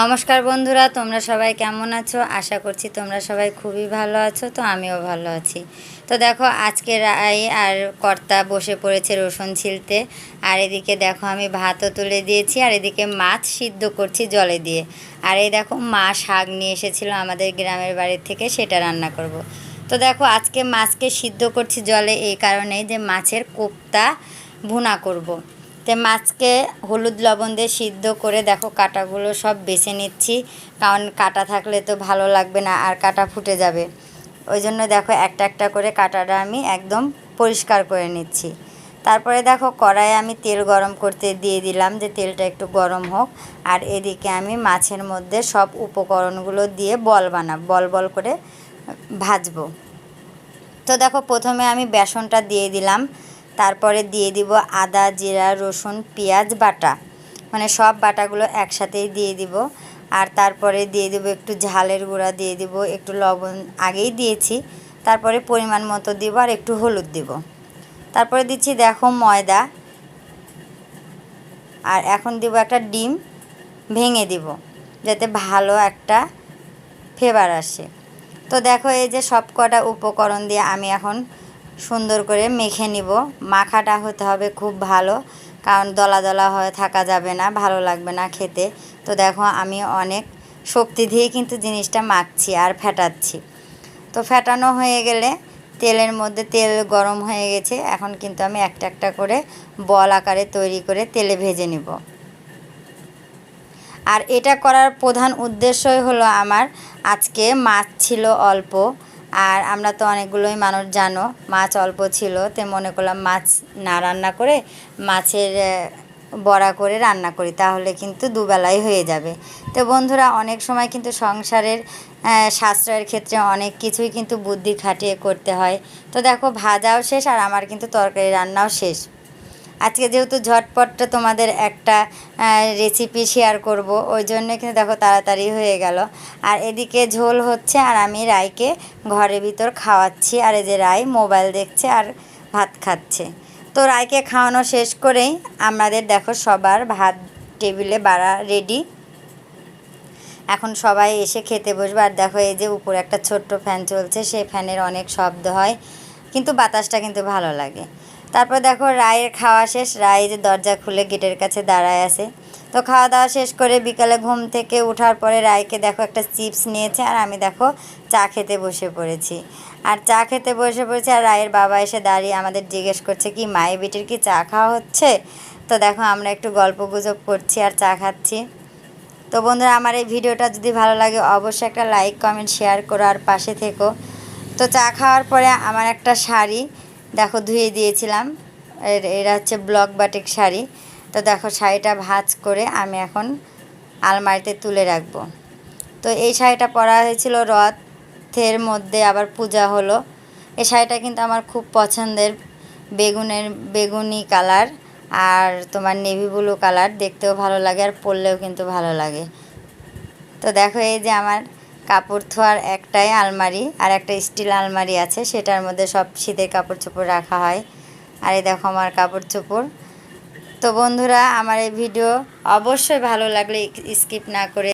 নমস্কার বন্ধুরা, তোমরা সবাই কেমন আছো আশা করছি তোমরা সবাই খুবই ভালো আছো, তো আমিও ভালো আছি তো দেখো, আজকে রাই আর কর্তা বসে পড়েছে রসুন ছিলতে আর এদিকে দেখো, আমি ভাতও তুলে দিয়েছি, আর এদিকে মাছ সিদ্ধ করছি জলে দিয়ে আর এই দেখো, মা শাক নিয়ে এসেছিল আমাদের গ্রামের বাড়ির থেকে, সেটা রান্না করব। তো দেখো, আজকে মাছকে সিদ্ধ করছি জলে, এই কারণেই যে মাছের কোপ্তা ভুনা করব। তো মাছকে হলুদ লবণ দিয়ে সিদ্ধ করে দেখো, কাটাগুলো সব বেছে নিচ্ছি। কারণ কাটা থাকলে তো ভালো লাগবে না আর কাটা ফুটে যাবে। ওই জন্য দেখো, একটা একটা করে কাটাটা আমি একদম পরিষ্কার করে নিচ্ছি। তারপরে দেখো, কড়াইয়ে আমি তেল গরম করতে দিয়ে দিলাম যে তেলটা একটু গরম হোক। আর এদিকে আমি মাছের মধ্যে সব উপকরণগুলো দিয়ে বল বানাব, বল বল করে ভাজবো। তো দেখো, প্রথমে আমি বেসনটা দিয়ে দিলাম। তারপরে দিয়ে দিব আদা, জিরা, রসুন, পেঁয়াজ, বাটা। মানে সব বাটাগুলো একসাথেই দিয়ে দিব। আর তারপরে দিয়ে দিব একটু ঝালের গুঁড়া, দিয়ে দিব একটু লবণ। আগেই দিয়েছি। তারপরে পরিমাণ মতো দিব আর একটু হলুদ দিব। তারপরে দিচ্ছি দেখো ময়দা। আর এখন দিব একটা ডিম ভেঙে দিব, যাতে ভালো একটা ফেভার আসে। তো দেখো এই যে সব কটা উপকরণ দিয়ে আমি এখন সুন্দর করে মেখে নিব। মাখাটা হতে হবে খুব ভালো, কারণ দলা দলা হয়ে থাকা যাবে না, ভালো লাগবে না খেতে। তো দেখো, আমি অনেক শক্তি দিয়ে কিন্তু জিনিসটা মাখছি আর ফেটাচ্ছি। তো ফেটানো হয়ে গেলে তেলের মধ্যে তেল গরম হয়ে গেছে, এখন কিন্তু আমি একটা একটা করে বল আকারে তৈরি করে তেলে ভেজে নিব। আর এটা করার প্রধান উদ্দেশ্যই হলো আমার, আজকে মাছ ছিল অল্প আর আমরা তো অনেকগুলোই মানুষ জানো, মাছ অল্প ছিল, তে মনে করলাম মাছ না রান্না করে মাছের বড়া করে রান্না করি, তাহলে কিন্তু দুবেলাই হয়ে যাবে। তো বন্ধুরা, অনেক সময় কিন্তু সংসারের সাশ্রয়ের ক্ষেত্রে অনেক কিছুই কিন্তু বুদ্ধি খাটিয়ে করতে হয়। তো দেখো, ভাজাও শেষ আর আমার কিন্তু তরকারি রান্নাও শেষ। আজকে যেহেতু ঝটপটটা তোমাদের একটা রেসিপি শেয়ার করব, ওই জন্য কিন্তু দেখো তাড়াতাড়ি হয়ে গেল। আর এদিকে ঝোল হচ্ছে, আর আমি রায়কে ঘরের ভিতর খাওয়াচ্ছি, আর এই যে রায় মোবাইল দেখছে আর ভাত খাচ্ছে। তো রায়কে খাওয়ানো শেষ করেই আমাদের দেখো সবার ভাত টেবিলে বাড়া রেডি এখন সবাই এসে খেতে বসবে, আর দেখো এই যে উপরে একটা ছোট্ট ফ্যান চলছে, সেই ফ্যানের অনেক শব্দ হয়, কিন্তু বাতাসটা কিন্তু ভালো লাগে। তারপর দেখো রায়ের খাওয়া শেষ, রায় যে দরজা খুলে গেটের কাছে দাঁড়ায় আছে। তো খাওয়া দাওয়া শেষ করে বিকালে ঘুম থেকে ওঠার পরে রায়কে দেখো একটা চিপস নিয়েছে আর আমি দেখো চা খেতে বসে পড়েছি। আর চা খেতে বসে পড়েছি আর রায়ের বাবা এসে দাঁড়িয়ে আমাদের জিজ্ঞেস করছে, কি মায়ের বিটির কি চা খাওয়া হচ্ছে? তো দেখো আমরা একটু গল্প গুজব করছি আর চা খাচ্ছি। তো বন্ধুরা, আমার এই ভিডিওটা যদি ভালো লাগে অবশ্যই একটা লাইক, কমেন্ট, শেয়ার করো আর পাশে থেকো। তো চা খাওয়ার পরে আমার একটা শাড়ি দেখো ধুয়ে দিয়েছিলাম। এরা হচ্ছে ব্লক বাটিক শাড়ি। তো দেখো শাড়িটা ভাজ করে আমি এখন আলমারিতে তুলে রাখব। তো এই শাড়িটা পরা হয়েছিল রথের মধ্যে, আবার পূজা হলো। এই শাড়িটা কিন্তু আমার খুব পছন্দের। বেগুনের, বেগুনি কালার আর তোমার নেভি ব্লু কালার। দেখতেও ভালো লাগে আর পরলেও কিন্তু ভালো লাগে। তো দেখো এই যে আমার কাপড় ধোয়ার একটাই আলমারি আর একটা স্টিল আলমারি আছে, সেটার মধ্যে সব শীতের কাপড় চোপড় রাখা হয়। আর এই দেখো আমার কাপড় চোপড়। তো বন্ধুরা, আমার এই ভিডিও অবশ্যই ভালো লাগলে স্কিপ না করে